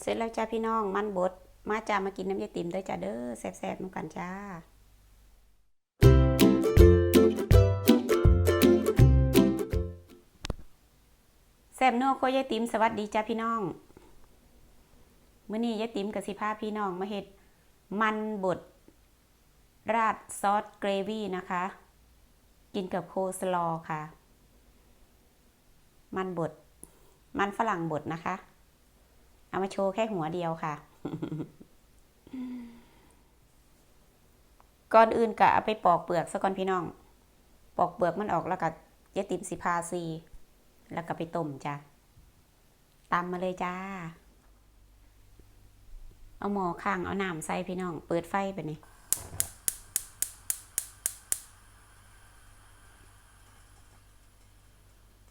เสร็จแล้วจ้าพี่น้องมันบดมาจ้ามากินน้ำยาติ๋มเด้จ้าเด้อแซ่บๆน้ำกันจ้าแซ่บนัวโคยายติ๋มสวัสดีจ้าพี่น้องมื้อนี้ยายติ๋มกับสิพาพี่น้องมาเฮ็ดมันบด ราดซอสเกรวี่นะคะ กินกับโคสลอค่ะ มันบด มันฝรั่งบดนะคะ เอามาโชว์แค่หัวเดียวค่ะ ก่อนอื่นกะเอาไปปอกเปลือกซะก่อนพี่น้อง ปอกเปลือกมันออกแล้วก็ยายติ๋มสิพาซี แล้วก็ไปต้มจ้ะตำมาเลยจ้า เอาหม้อข้างเอาน้ำใส่พี่น้อง เปิดไฟไปนี่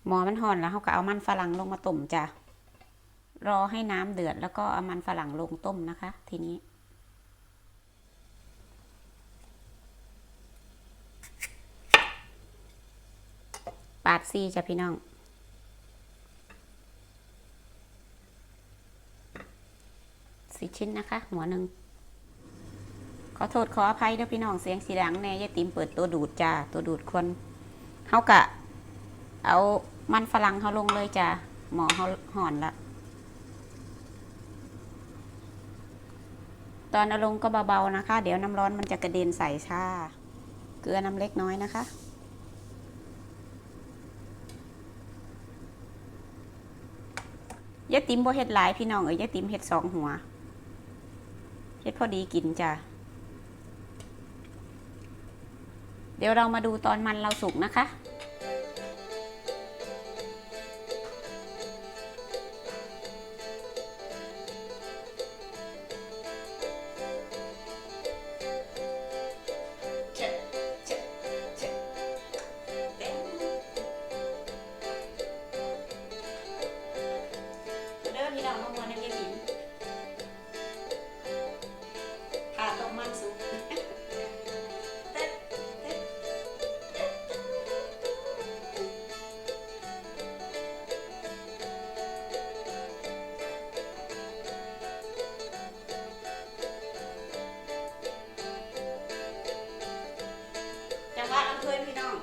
หมอมันห่อนแล้วเขาก็เอามันฝรั่งลงมาต้มจ้ะ รอให้น้ำเดือด แล้วก็เอามันฝรั่งลงต้มนะคะ ทีนี้ ปาดซี่จ้ะพี่น้องสิชิ้นนะคะ หัวหนึ่งขอโทษขออภัยด้วยพี่น้องเสียงสีดังแน่ยายติ๋มเปิดตัวดูดจ้าตัวดูดคนเขากะ เอามันฝรั่งเขาลงเลยจ้ะหมอเขาห่อนละ ตอนเอาลงก็เบาๆนะคะ เดี๋ยวน้ำร้อนมันจะกระเด็นใส่ชาเกลือน้ำเล็กน้อยนะคะยายติ๋มบ่เฮ็ดหลายพี่น้องเอ้ยยายติ๋มเฮ็ดสองหัวเฮ็ดพอดีกินจ้ะ เดี๋ยวเรามาดูตอนมันเราสุกนะคะ เพลินพี่น้อง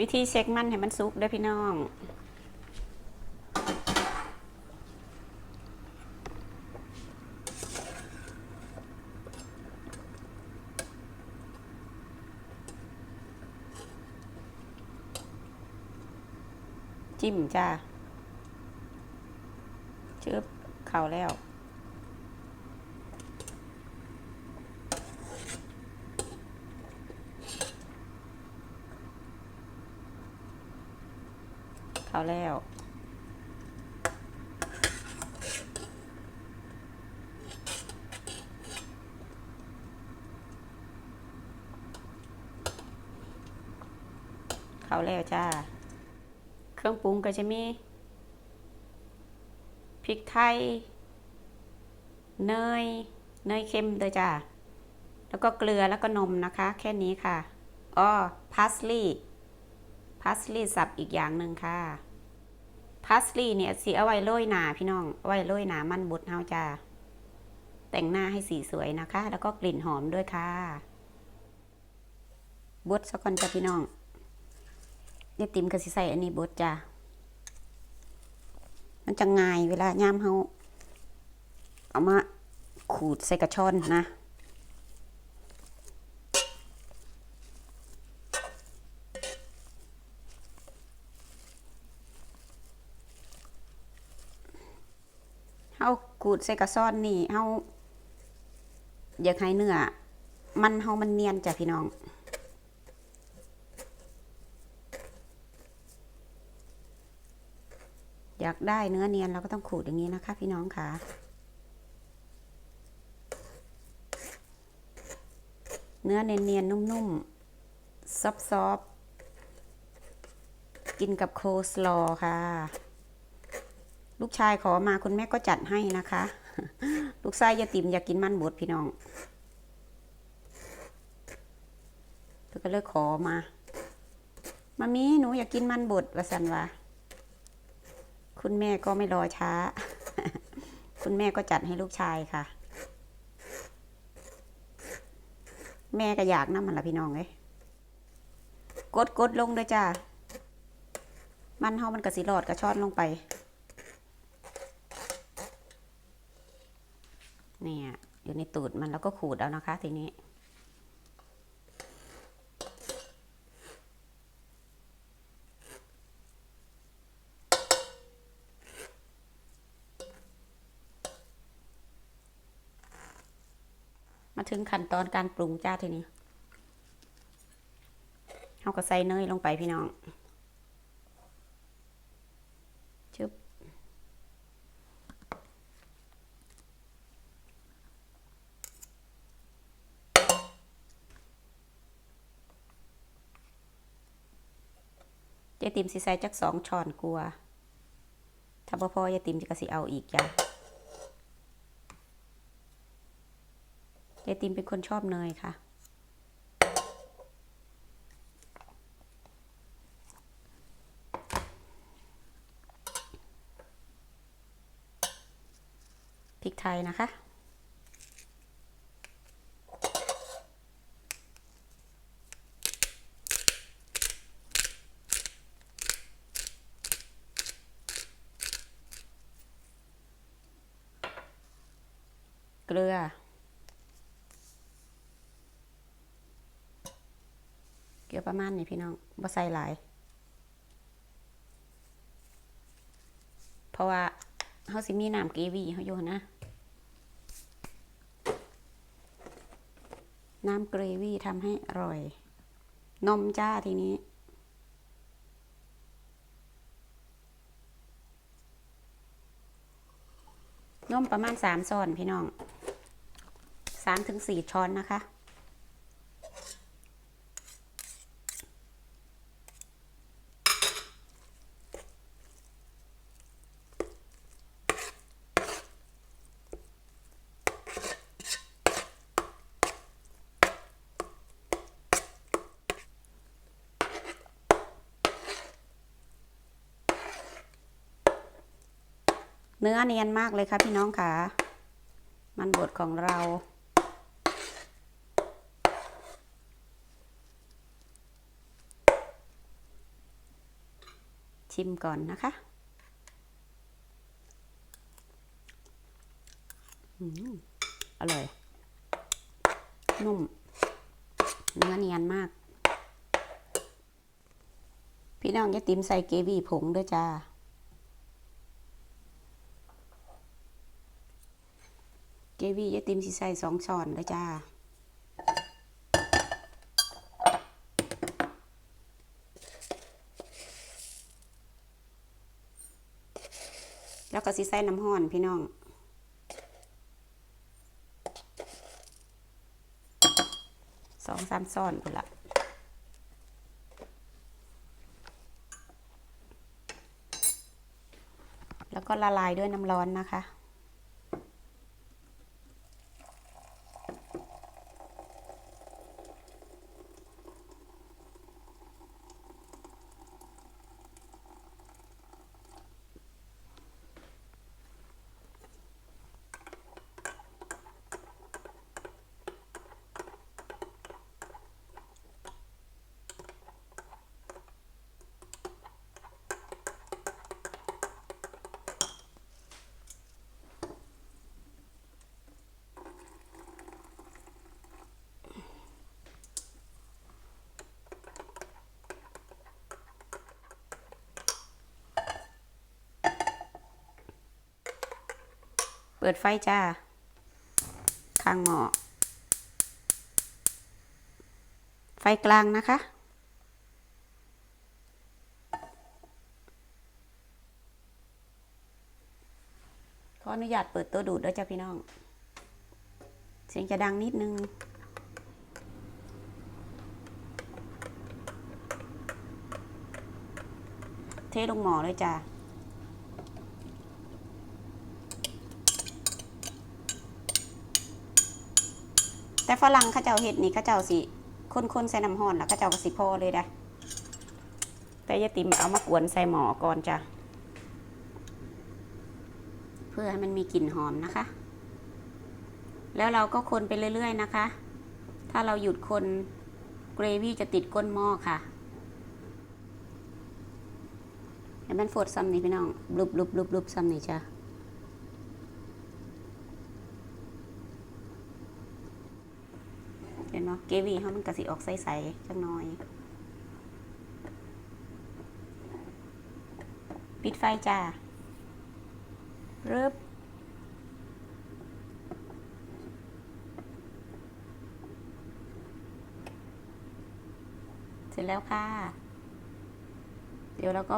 วิธีเช็คมันให้มันสุกด้อพี่น้องจิ้มจ้าเชื้อเข่าแล้ว เขาแล้วเขาแล้วจ้า เครื่องปรุงก็จะมีพริกไทย เนย เนยเค็มเด้อจ้า แล้วก็เกลือแล้วก็นมนะคะ แค่นี้ค่ะ อ้อพาสลีย์ พาสลีสับอีกอย่างหนึ่งค่ะพาสลีย์เนี่ยสีเอาไว้โรยหนาพี่น้องไว้โรยหนามันบดเฮาจ้าแต่งหน้าให้สีสวยนะคะ แล้วก็กลิ่นหอมด้วยค่ะบดสักก่อนจ้ะพี่น้องเนี่ยติมก็สิใส่อันนี้บดจ้ามันจะง่ายเวลาย่ามเฮาเอามาขูดใส่กระชอนนะ ขูดใส่กระซ่อนนี่เฮาอยากให้เนื้อมันเฮามันเนียนจ้ะพี่น้องอยากได้เนื้อเนียนเราก็ต้องขูดอย่างนี้นะคะ พี่น้องค่ะ เนื้อเนียนๆนุ่มๆซอฟๆกินกับโคสลอค่ะ ลูกชายขอมาคุณแม่ก็จัดให้นะคะ ลูกชายอยาติมอยากกินมันบดพี่น้องเธอก็เลยขอมา มามีหนูอยากกินมันบดวาสันวะคุณแม่ก็ไม่รอช้า คุณแม่ก็จัดให้ลูกชายค่ะ แม่ก็อยากน้ำมันละพี่น้องเลยกดกดลงเลยจ้า มันเฮามันกระสีหลอดกระชอนลงไป เนี่ยอยู่ในตูดมันแล้วก็ขูดเอานะคะทีนี้ มาถึงขั้นตอนการปรุงจ้าทีนี้เอาก็ใส่เนยลงไปพี่น้อง ยายติมสิใส่จักสองช้อนกลัวถ้าบ่พอยายติมจะกสิเอาอีกจ้ะยายติมเป็นคนชอบเนยค่ะพริกไทยนะคะ เกลือ เกลือประมาณนี้พี่น้องบ่ใส่หลาย เพราะว่าเฮาสิมีน้ำเกวีเฮาอยู่นะ น้ำเกรวี่ทำให้อร่อย นมจ้าทีนี้นมประมาณสามช้อนพี่น้อง สามถึงสี่ช้อนนะคะ เนื้อเนียนมากเลยค่ะพี่น้องค่ะ มันบดของเรา ชิมก่อนนะคะอืมอร่อย นุ่ม เนื้อเนียนมาก พี่น้องจะติมใส่เกวี่ผงด้วยจ้าเกวี่ยายติมสิใส่สองช้อนเลยจ้า แล้ว ก็สิใส่น้ำห้อนพี่น้องสองสามซ้อนพุ่นละแล้วก็ละลายด้วยน้ำร้อนนะคะ เปิดไฟจ้าข้างหม้อไฟกลางนะคะ ขออนุญาตเปิดตัวดูดด้วยจ้าพี่น้อง เสียงจะดังนิดนึงเทลงหม้อเลยจ้า แต่ฝรั่งเข้าเจ้าเห็ดนี่เข้าเจ้าสิคนๆใส่น้ำห้อนแล้วเข้าเจ้าก็สิพอเลยได้แต่ยาติมเอามากวนใส่หม้อก่อนจ้ะเพื่อให้มันมีกลิ่นหอมนะคะ แล้วเราก็คนไปเรื่อยๆนะคะ ถ้าเราหยุดคนเกรวี่จะติดก้นหม้อค่ะเห็นมันฟดซ้ำนี่พี่น้องบลุบลุบลุบลุบซ้ำนี่จ้ะ เห็นเนาะเกวี่เขามันกระสิออกใสๆจังน้อย ปิดไฟจ้าเรึบเสร็จแล้วค่ะ เดี๋ยวเราก็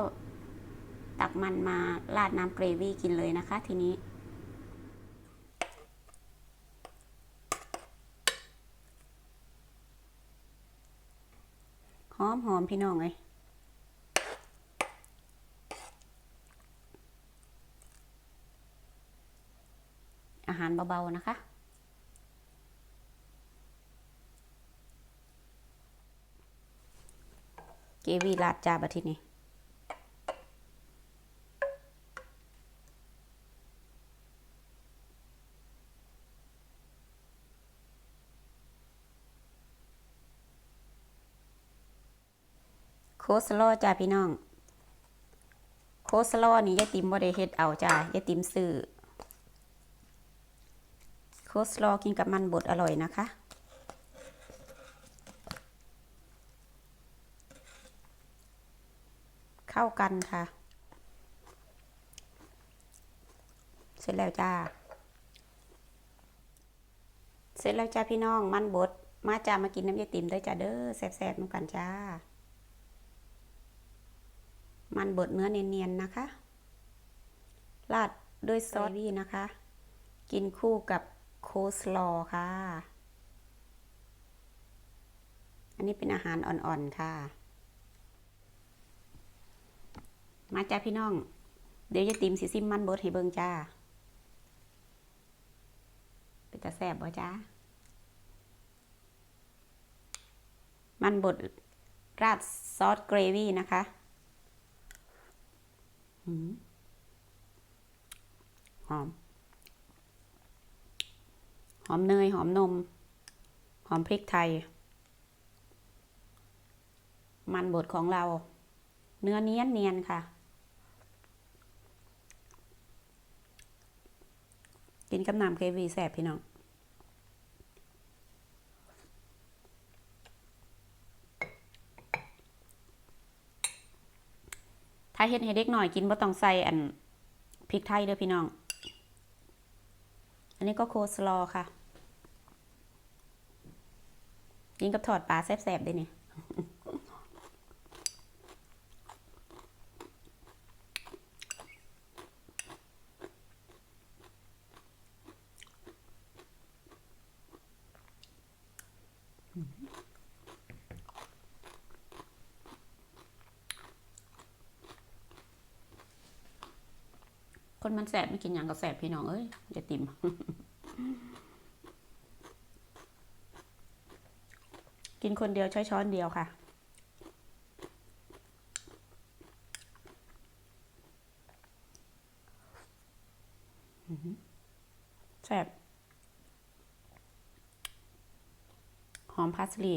ตักมันมาราดน้ำเกรวี่กินเลยนะคะทีนี้ มหอมพี่น้องเลยอาหารเบาๆนะคะเกวีลาดจาบะทีนี้ สลอจ้าพี่น้อง โคสลอนี่ยายติ๋มบ่ได้เฮ็ดเอาจ้ายายติ๋มซื้อโคสลอกินกับมันบดอร่อยนะคะเข้ากันค่ะ เสร็จแล้วจ้า เสร็จแล้วจ้าพี่น้องมันบด มาจ้ามากินน้ำยาติ๋มด้วยจ้าเด้อแซ่บๆน้ำกันจ้า มันบดเนื้อเนียนๆนะคะ ราดด้วยซอสวี่นะคะ กินคู่กับโคสลอค่ะ อันนี้เป็นอาหารอ่อนๆค่ะ มาจ้าพี่น้อง เดี๋ยวยายติมสิซิมมันบดให้เบิ่งจ้า เป็นตาแซ่บบ่จ้า มันบดราดซอสเกรวี่นะคะ หอม หอมเนย หอมนม หอมพริกไทย มันบดของเรา เนื้อเนียนเนียนค่ะ กินกับน้ำเควีแสบพี่น้องาเฮ็ดให้เด็กหน่อยกินบ่ต้องใส่อันพริกไทยเด้อพี่น้อง อันนี้ก็โคสลอค่ะ กินกับทอดปลาแซ่บๆได้เนี่ยน แสบไม่กินอย่างก็แสบพี่น้องเอ้ยอย่าติมกินคนเดียวใช้ช้อนเดียวค่ะแซ่บหอมพาสลี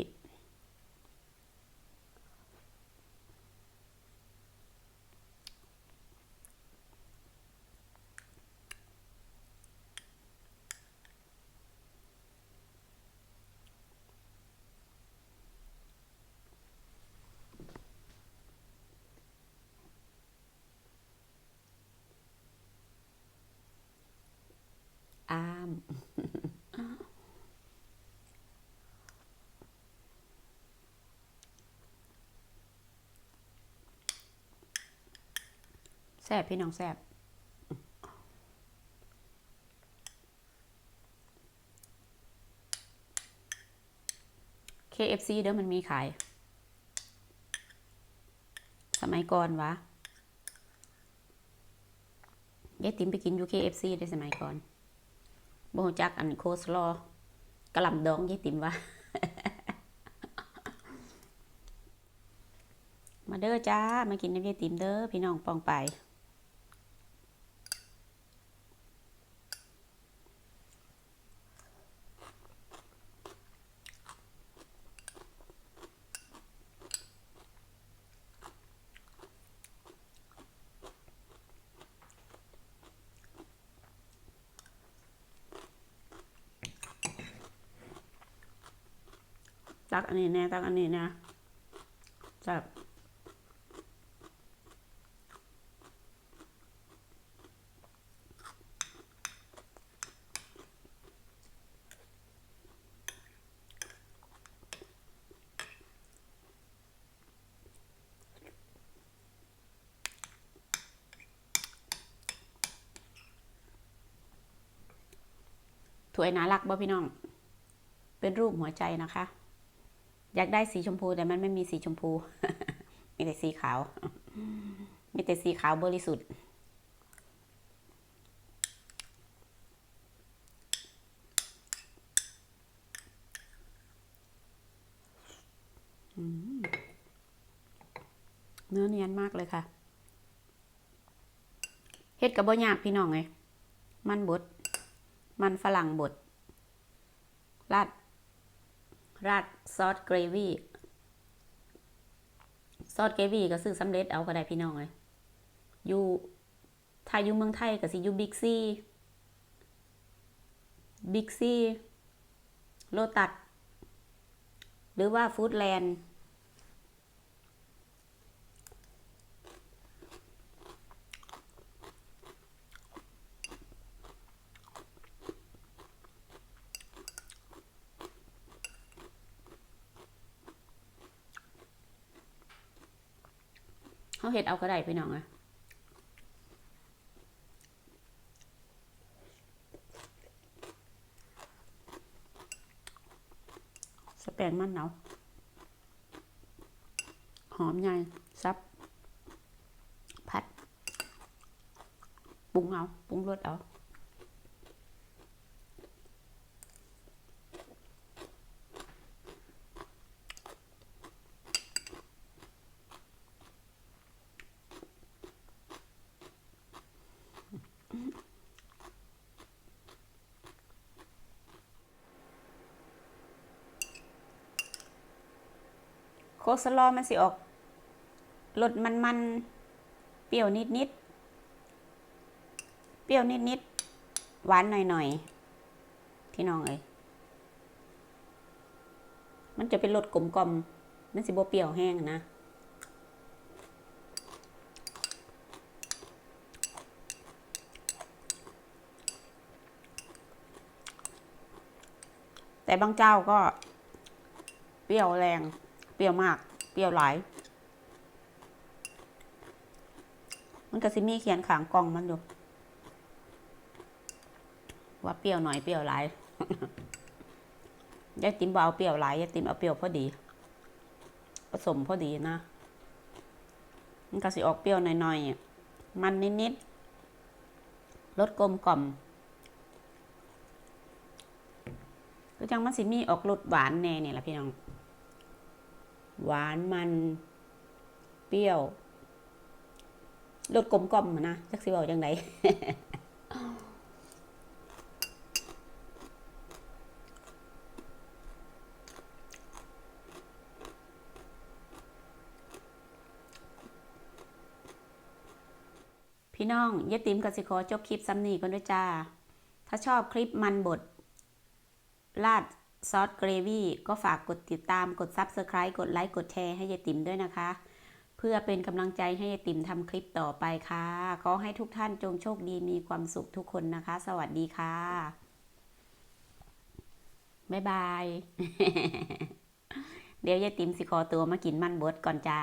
แซ่บพี่น้องแซ่บ KFC เด้อมันมีขาย สมัยก่อนวะยายติ๋มไปกินอยู่ KFC ได้สมัยก่อนบูจักอันโคสลอกะลำดองยายติ๋มวะมาเด้อจ้า มากินน้ำยายติ๋มเด้อพี่น้องปองไป นนี้แน่ตักอันนี้นะจับถ้วยน่ารักบ่พี่น้อง เป็นรูปหัวใจนะคะ อยากได้สีชมพูแต่มันไม่มีสีชมพู มีแต่สีขาว มีแต่สีขาวบริสุทธิ์เนื้อเนียนมากเลยค่ะ เฮ็ดกับบ่ยากพี่น้องไง มันบด มันฝรั่งบดราด ราดซอสเกรวี่ซอสเกรวี่ก็ซื้อสำเร็จเอาก็ได้พี่น้องเลยอยู่ถ้าอยู่เมืองไทยก็สิอยู่บิ๊กซีบิ๊กซีโลตัสหรือว่าฟู้ดแลนด์ เขาเห็ดเอาก็ได้พี่น้องอะสแปงมันเนาหอมใหญ่ซับพัดปรุงเอาปรุงรสเอา โคสลอมันสิออกรสมันมันๆเปรี้ยวนิดนิดๆเปรี้ยวนิดนิดๆหวานหน่อยหน่อยๆพี่น้องเอ้ยมันจะเป็นรสกลมกลมมันสิบเปรี้ยวแห้งนะแต่บางเจ้าก็เปรี้ยวแรง เปรี้ยวมาก เปรี้ยวหลาย มันก็สิมีเขียนขางกล่องมันอยู่ ว่าเปรี้ยวหน่อยเปรี้ยวหลายยายติ๋มบเอาเปรี้ยวหลายยายติ๋มเอาเปรี้ยวพอดี ผสมพอดีนะ มันก็สิออกเปรี้ยวหน่อยๆ มันนิดๆ รสกลมกล่อมก็จังมันสิมีออกรสหวานแน่เนี่ยแหละพี่น้อง หวานมันเปรี้ยวรสกลมกล่อมนะจักสิบอกจังไดพี่น้องยายติมกสิขอจบคลิปซ้ำนี้ก่อนด้วยจ้า ถ้าชอบคลิปมันบดราด ซอสเกรวี่ก็ฝากกดติดตามกด Subscribe กดไลค์กดแชร์ให้ยายติ๋มด้วยนะคะ เพื่อเป็นกำลังใจให้ยายติ๋มทำคลิปต่อไปค่ะ ขอให้ทุกท่านจงโชคดีมีความสุขทุกคนนะคะ สวัสดีค่ะ บ๊ายบาย เดี๋ยวยายติ๋มสิขอตัวมากินมันบดก่อนจ้า